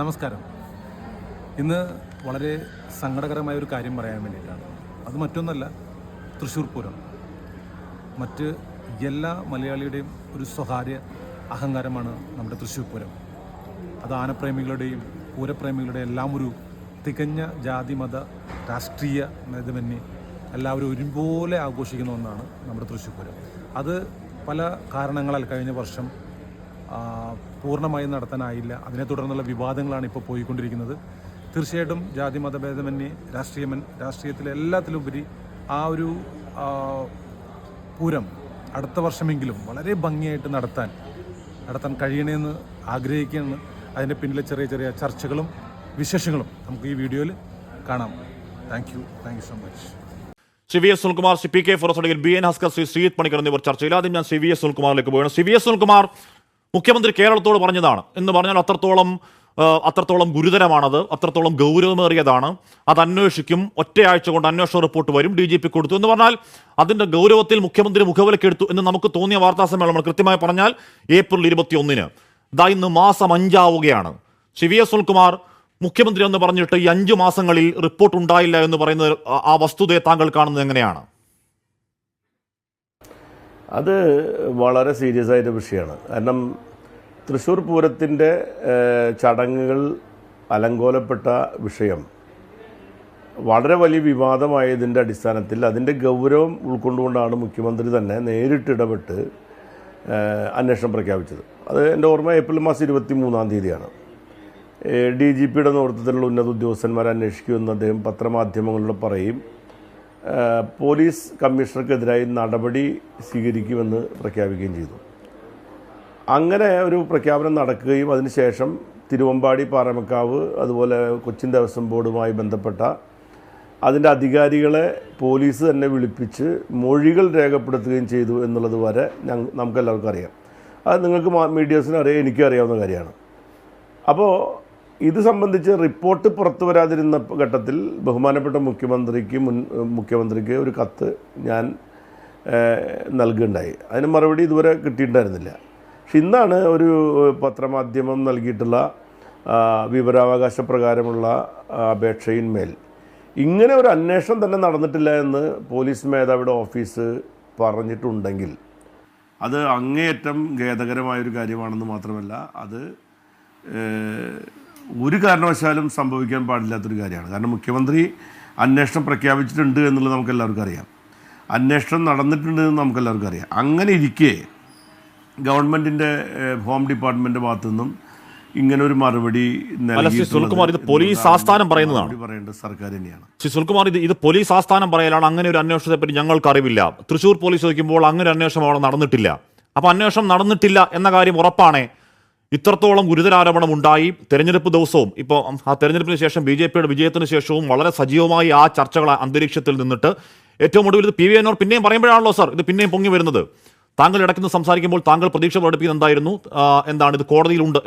നമസ്കാരം. ഇന്ന് വളരെ സങ്കടകരമായ ഒരു കാര്യം പറയാൻ വേണ്ടിയിട്ടാണ്. അത് മറ്റൊന്നല്ല തൃശ്ശൂർ പൂരം. മറ്റ് എല്ലാ മലയാളിയുടെയും ഒരു സ്വകാര്യ അഹങ്കാരമാണ് നമ്മുടെ തൃശ്ശൂർ പൂരം. അത് ആനപ്രേമികളുടെയും പൂരപ്രേമികളുടെയും എല്ലാം ഒരു തികഞ്ഞ ജാതി മത രാഷ്ട്രീയ ഭേദമന്യേ എല്ലാവരും ഒരുപോലെ ആഘോഷിക്കുന്ന ഒന്നാണ് നമ്മുടെ തൃശ്ശൂർ പൂരം. അത് പല കാരണങ്ങളാൽ കഴിഞ്ഞ വർഷം പൂർണമായും നടത്താനായില്ല. അതിനെ തുടർന്നുള്ള വിവാദങ്ങളാണ് ഇപ്പോൾ പോയിക്കൊണ്ടിരിക്കുന്നത്. തീർച്ചയായിട്ടും ജാതി മതഭേദമന്യേ രാഷ്ട്രീയമൻ രാഷ്ട്രീയത്തിലെ എല്ലാത്തിലുപരി ആ ഒരു പൂരം അടുത്ത വർഷമെങ്കിലും വളരെ ഭംഗിയായിട്ട് നടത്താൻ നടത്താൻ കഴിയണമെന്ന് ആഗ്രഹിക്കുകയാണ്. അതിന്റെ പിന്നിലെ ചെറിയ ചെറിയ ചർച്ചകളും വിശേഷങ്ങളും നമുക്ക് ഈ വീഡിയോയിൽ കാണാം. Thank you thank you so much C V S Sunilkumar C P K four s അടങ്ങിൽ ബി എൻ ഹസ്കർ ശ്രീ ശ്രീത് പണിക്കർ എന്നിവർ ചർച്ചയിൽ. ആദ്യം ഞാൻ സി വി എസ് സുനിൽകുമാറിലേക്ക് പോവുകയാണ്. സി വി എസ് സുനിൽകുമാർ മുഖ്യമന്ത്രി കേരളത്തോട് പറഞ്ഞതാണ്. എന്ന് പറഞ്ഞാൽ അത്രത്തോളം അത്രത്തോളം ഗുരുതരമാണത് അത്രത്തോളം ഗൗരവമേറിയതാണ്. അത് അന്വേഷിക്കും. ഒറ്റയാഴ്ച കൊണ്ട് അന്വേഷണ റിപ്പോർട്ട് വരും ഡി കൊടുത്തു. എന്ന് പറഞ്ഞാൽ അതിന്റെ ഗൗരവത്തിൽ മുഖ്യമന്ത്രി മുഖവിലക്കെടുത്തു എന്ന് നമുക്ക് തോന്നിയ വാർത്താ സമ്മേളനം കൃത്യമായി പറഞ്ഞാൽ ഏപ്രിൽ ഇരുപത്തി ഒന്നിന് ഇതാ ഇന്ന് മാസം അഞ്ചാവുകയാണ്. സി വി എസ് സുൽകുമാർ മുഖ്യമന്ത്രി എന്ന് പറഞ്ഞിട്ട് ഈ അഞ്ചു മാസങ്ങളിൽ റിപ്പോർട്ട് ഉണ്ടായില്ല എന്ന് പറയുന്ന ആ വസ്തുതയെ താങ്കൾ കാണുന്നത് എങ്ങനെയാണ്? അത് വളരെ സീരിയസ് ആയിട്ട് വിഷയമാണ്. കാരണം തൃശ്ശൂർ പൂരത്തിന്റെ ചടങ്ങുകൾ അലങ്കോലപ്പെട്ട വിഷയം വളരെ വലിയ വിവാദമായതിന്റെ അടിസ്ഥാനത്തിൽ അതിന്റെ ഗൗരവം ഉൾക്കൊണ്ടുകൊണ്ടാണ് മുഖ്യമന്ത്രി തന്നെ നേരിട്ട് ഇടപെട്ട് അന്വേഷണം പ്രഖ്യാപിച്ചത്. അത് എന്റെ ഓർമ്മ ഏപ്രിൽ മാസം ഇരുപത്തി മൂന്നാം തീയതിയാണ് ഡി ജി പിയുടെ നേതൃത്വത്തിലുള്ള ഉന്നത ഉദ്യോഗസ്ഥന്മാർ അന്വേഷിക്കുമെന്ന് അദ്ദേഹം പത്രമാധ്യമങ്ങളിലൂടെ പറയും. പോലീസ് കമ്മീഷണർക്കെതിരായി നടപടി സ്വീകരിക്കുമെന്ന് പ്രഖ്യാപിക്കുകയും ചെയ്തു. അങ്ങനെ ഒരു പ്രഖ്യാപനം നടക്കുകയും അതിനുശേഷം തിരുവമ്പാടി പാറമക്കാവ് അതുപോലെ കൊച്ചിൻ ദേവസ്വം ബോർഡുമായി ബന്ധപ്പെട്ട അതിന്റെ അധികാരികളെ പോലീസ് തന്നെ വിളിപ്പിച്ച് മൊഴികൾ രേഖപ്പെടുത്തുകയും ചെയ്തു എന്നുള്ളത് വരെ ഞങ്ങൾ നമുക്കെല്ലാവർക്കും അറിയാം. അത് നിങ്ങൾക്ക് മീഡിയസിനും അറിയാം എനിക്കും അറിയാവുന്ന കാര്യമാണ്. അപ്പോൾ ഇത് സംബന്ധിച്ച് റിപ്പോർട്ട് പുറത്തു വരാതിരുന്ന ഘട്ടത്തിൽ ബഹുമാനപ്പെട്ട മുഖ്യമന്ത്രിക്ക് മുൻ മുഖ്യമന്ത്രിക്ക് ഒരു കത്ത് ഞാൻ നൽകുകയുണ്ടായി. അതിന് മറുപടി ഇതുവരെ കിട്ടിയിട്ടുണ്ടായിരുന്നില്ല. പക്ഷെ ഇന്നാണ് ഒരു പത്രമാധ്യമം നൽകിയിട്ടുള്ള വിവരാവകാശ പ്രകാരമുള്ള അപേക്ഷയിന്മേൽ ഇങ്ങനെ ഒരു അന്വേഷണം തന്നെ നടന്നിട്ടില്ല എന്ന് പോലീസ് മേധാവിയുടെ ഓഫീസ് പറഞ്ഞിട്ടുണ്ടെങ്കിൽ അത് അങ്ങേയറ്റം ഖേദകരമായൊരു കാര്യമാണെന്ന് മാത്രമല്ല അത് ഒരു കാരണവശാലും സംഭവിക്കാൻ പാടില്ലാത്തൊരു കാര്യമാണ്. കാരണം മുഖ്യമന്ത്രി അന്വേഷണം പ്രഖ്യാപിച്ചിട്ടുണ്ട് എന്നുള്ളത് നമുക്ക് എല്ലാവർക്കും അറിയാം. അന്വേഷണം നടന്നിട്ടുണ്ട് എന്ന് നമുക്ക് എല്ലാവർക്കും അറിയാം. അങ്ങനെ ഇരിക്കെ ഗവൺമെന്റിന്റെ ഹോം ഡിപ്പാർട്ട്മെന്റ് ഭാഗത്തു നിന്നും ഇങ്ങനെ ഒരു മറുപടി സുനിൽകുമാർ, ഇത് പോലീസ് ആസ്ഥാനം പറയുന്നതാണ്. പറയേണ്ടത് സർക്കാർ തന്നെയാണ്. ശ്രീ സുനിൽകുമാർ ഇത് ഇത് പോലീസ് ആസ്ഥാനം പറയലാണ്. അങ്ങനെ ഒരു അന്വേഷണത്തെ പറ്റി ഞങ്ങൾക്ക് അറിവില്ല തൃശൂർ പോലീസ് ചോദിക്കുമ്പോൾ അങ്ങനെ ഒരു അന്വേഷണം അവിടെ നടന്നിട്ടില്ല. അപ്പൊ അന്വേഷണം നടന്നിട്ടില്ല എന്ന കാര്യം ഉറപ്പാണേ. ഇത്രത്തോളം ഗുരുതരാരോപണം ഉണ്ടായി തെരഞ്ഞെടുപ്പ് ദിവസവും ഇപ്പോൾ ആ തെരഞ്ഞെടുപ്പിന് ശേഷം ബി ജെ പിയുടെ വിജയത്തിന് ശേഷവും വളരെ സജീവമായി ആ ചർച്ചകൾ അന്തരീക്ഷത്തിൽ നിന്നിട്ട് ഏറ്റവും ഒടുവിൽ ഇത് പി വി എന്നോർ പിന്നെയും പറയുമ്പോഴാണല്ലോ സാർ ഇത് പിന്നെയും പൊങ്ങി വരുന്നത്. താങ്കൾ ഇടയ്ക്കുന്ന സംസാരിക്കുമ്പോൾ താങ്കൾ പ്രതീക്ഷ പ്രകടിപ്പിക്കുന്നത് എന്തായിരുന്നു എന്താണ് ഇത് കോടതിയിലുണ്ട്